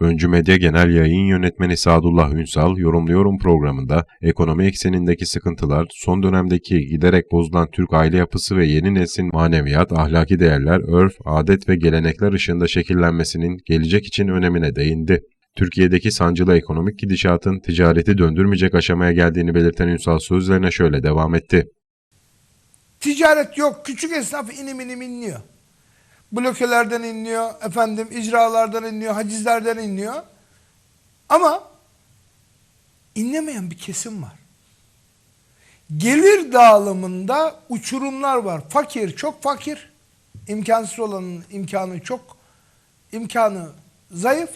Öncü Medya Genel Yayın Yönetmeni Sadullah Ünsal, Yorumluyorum programında ekonomi eksenindeki sıkıntılar, son dönemdeki giderek bozulan Türk aile yapısı ve yeni neslin maneviyat, ahlaki değerler, örf, adet ve gelenekler ışığında şekillenmesinin gelecek için önemine değindi. Türkiye'deki sancılı ekonomik gidişatın ticareti döndürmeyecek aşamaya geldiğini belirten Ünsal sözlerine şöyle devam etti. Ticaret yok. Küçük esnaf inim inim inliyor. Blokelerden inliyor, efendim icralardan inliyor, hacizlerden inliyor. Ama inlemeyen bir kesim var. Gelir dağılımında uçurumlar var. Fakir çok fakir. imkansız olanın imkanı çok imkanı zayıf.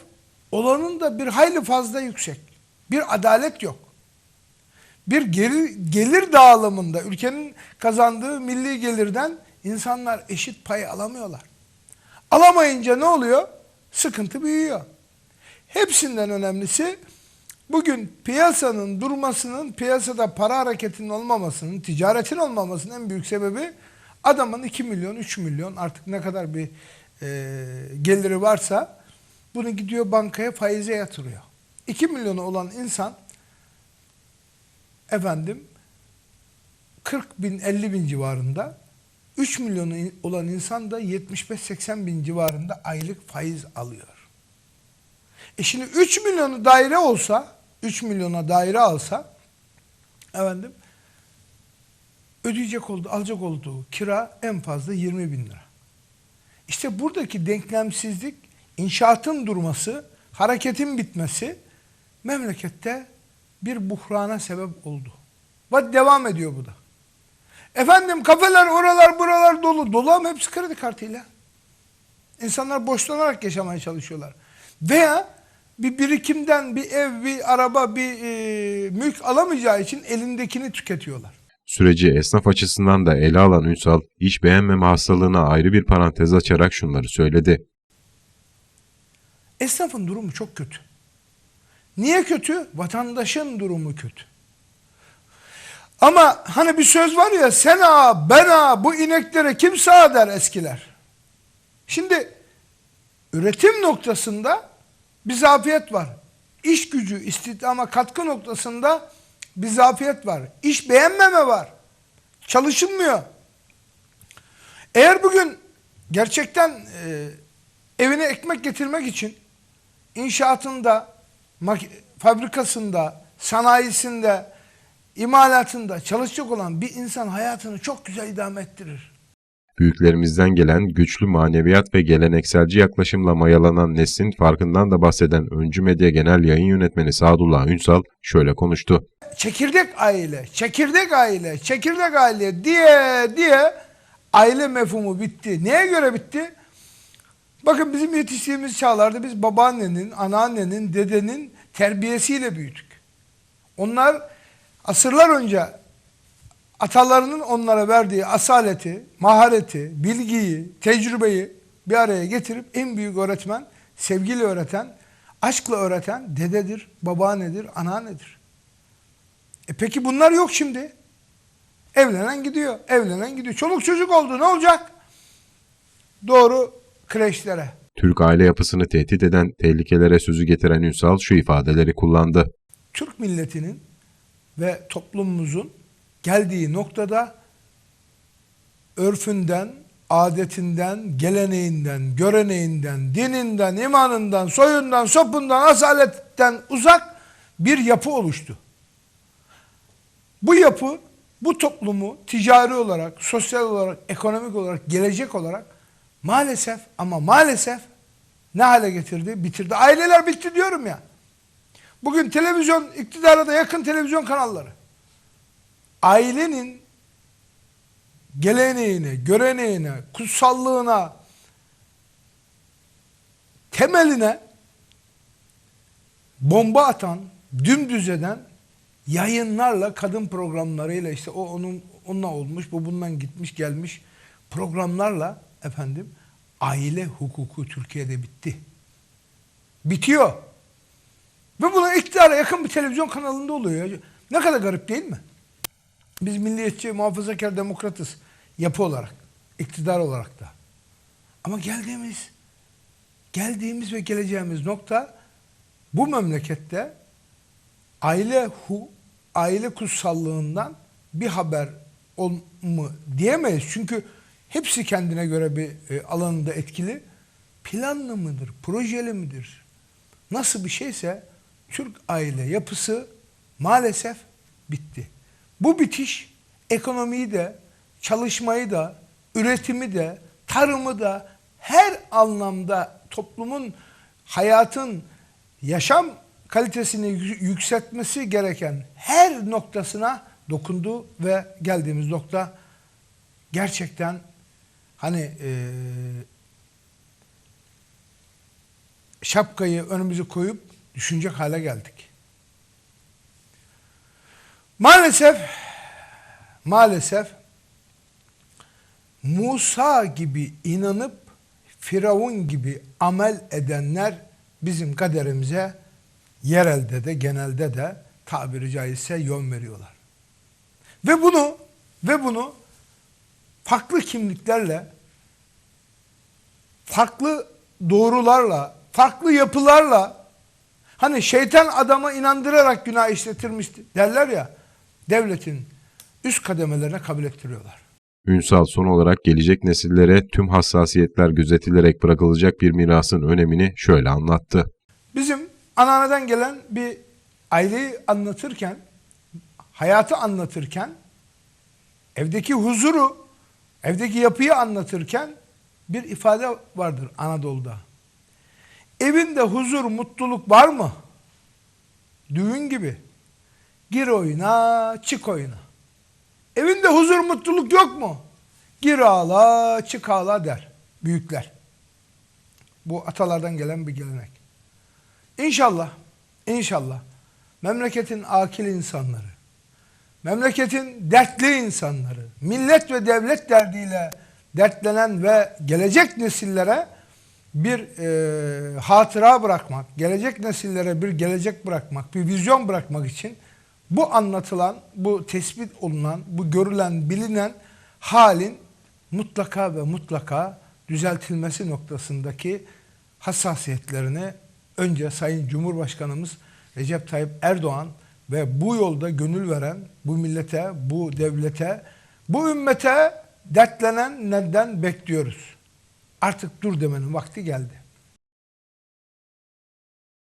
Olanın da bir hayli fazla yüksek. Bir adalet yok bir gelir, gelir dağılımında ülkenin kazandığı milli gelirden insanlar eşit pay alamıyorlar. Alamayınca ne oluyor? Sıkıntı büyüyor. Hepsinden önemlisi bugün piyasanın durmasının, piyasada para hareketinin olmamasının, ticaretin olmamasının en büyük sebebi adamın 2 milyon, 3 milyon artık ne kadar bir e, geliri varsa bunu gidiyor bankaya faize yatırıyor. 2 milyonu olan insan efendim 40 bin 50 bin civarında 3 milyonu olan insan da 75-80 bin civarında aylık faiz alıyor. E şimdi 3 milyonu daire olsa 3 milyona daire alsa efendim ödeyecek oldu, alacak olduğu kira en fazla 20 bin lira. İşte buradaki denklemsizlik, inşaatın durması, hareketin bitmesi memlekette bir buhrana sebep oldu. Ve devam ediyor bu da. Efendim kafeler oralar buralar dolu. Dolu ama hepsi kredi kartıyla. İnsanlar borçlanarak yaşamaya çalışıyorlar. Veya bir birikimden bir ev, bir araba, bir e, mülk alamayacağı için elindekini tüketiyorlar. Süreci esnaf açısından da ele alan Ünsal, iş beğenmeme hastalığına ayrı bir parantez açarak şunları söyledi. Esnafın durumu çok kötü. Niye kötü? Vatandaşın durumu kötü. Ama hani bir söz var ya sen ağa ben ağa bu ineklere kim sağ der eskiler. Şimdi üretim noktasında bir zafiyet var. İş gücü istihdama katkı noktasında bir zafiyet var. İş beğenmeme var. Çalışılmıyor. Eğer bugün gerçekten e, evine ekmek getirmek için inşaatında fabrikasında, sanayisinde, imalatında çalışacak olan bir insan hayatını çok güzel idame ettirir. Büyüklerimizden gelen güçlü maneviyat ve gelenekselci yaklaşımla mayalanan neslin farkından da bahseden Öncü Medya Genel Yayın Yönetmeni Sadullah Ünsal şöyle konuştu. Çekirdek aile, çekirdek aile, çekirdek aile diye diye aile mefhumu bitti. Neye göre bitti? Bakın bizim yetiştiğimiz çağlarda biz babaannenin, anaannenin, dedenin terbiyesiyle büyüdük. Onlar asırlar önce atalarının onlara verdiği asaleti, mahareti, bilgiyi, tecrübeyi bir araya getirip en büyük öğretmen, sevgiyle öğreten, aşkla öğreten dededir, babaannedir, anneannedir. E peki bunlar yok şimdi. Evlenen gidiyor, evlenen gidiyor. Çoluk çocuk oldu ne olacak? Doğru kreşlere. Türk aile yapısını tehdit eden tehlikelere sözü getiren Ünsal şu ifadeleri kullandı. Türk milletinin ve toplumumuzun geldiği noktada örfünden, adetinden, geleneğinden, göreneğinden, dininden, imanından, soyundan, sopundan, asaletten uzak bir yapı oluştu. Bu yapı bu toplumu ticari olarak, sosyal olarak, ekonomik olarak, gelecek olarak Maalesef ama maalesef ne hale getirdi? Bitirdi. Aileler bitti diyorum ya. Bugün televizyon, iktidara da yakın televizyon kanalları. Ailenin geleneğine, göreneğine, kutsallığına, temeline bomba atan, dümdüz eden yayınlarla, kadın programlarıyla işte o onun onunla olmuş, bu bundan gitmiş gelmiş programlarla efendim aile hukuku Türkiye'de bitti. Bitiyor. Ve buna iktidara yakın bir televizyon kanalında oluyor. Ne kadar garip değil mi? Biz milliyetçi, muhafazakar, demokratız yapı olarak, iktidar olarak da. Ama geldiğimiz, geldiğimiz ve geleceğimiz nokta bu memlekette aile hu, aile kutsallığından bir haber ol mu diyemeyiz. Çünkü hepsi kendine göre bir e, alanında etkili. Planlı mıdır, projeli midir? Nasıl bir şeyse Türk aile yapısı maalesef bitti. Bu bitiş ekonomiyi de, çalışmayı da, üretimi de, tarımı da her anlamda toplumun hayatın yaşam kalitesini yü- yükseltmesi gereken her noktasına dokundu ve geldiğimiz nokta gerçekten hani eee şapkayı önümüze koyup düşünecek hale geldik. Maalesef maalesef Musa gibi inanıp Firavun gibi amel edenler bizim kaderimize yerelde de genelde de tabiri caizse yön veriyorlar. Ve bunu ve bunu farklı kimliklerle farklı doğrularla, farklı yapılarla hani şeytan adamı inandırarak günah işletirmişti derler ya devletin üst kademelerine kabul ettiriyorlar. Ünsal son olarak gelecek nesillere tüm hassasiyetler gözetilerek bırakılacak bir mirasın önemini şöyle anlattı. Bizim anneanneden gelen bir aileyi anlatırken, hayatı anlatırken, evdeki huzuru, evdeki yapıyı anlatırken bir ifade vardır Anadolu'da. Evinde huzur, mutluluk var mı? Düğün gibi. Gir oyuna, çık oyuna. Evinde huzur, mutluluk yok mu? Gir ağla, çık ağla der büyükler. Bu atalardan gelen bir gelenek. İnşallah, inşallah memleketin akil insanları, memleketin dertli insanları, millet ve devlet derdiyle dertlenen ve gelecek nesillere bir e, hatıra bırakmak, gelecek nesillere bir gelecek bırakmak, bir vizyon bırakmak için bu anlatılan, bu tespit olunan, bu görülen, bilinen halin mutlaka ve mutlaka düzeltilmesi noktasındaki hassasiyetlerini önce Sayın Cumhurbaşkanımız Recep Tayyip Erdoğan ve bu yolda gönül veren bu millete, bu devlete, bu ümmete dertlenenlerden bekliyoruz. Artık dur demenin vakti geldi.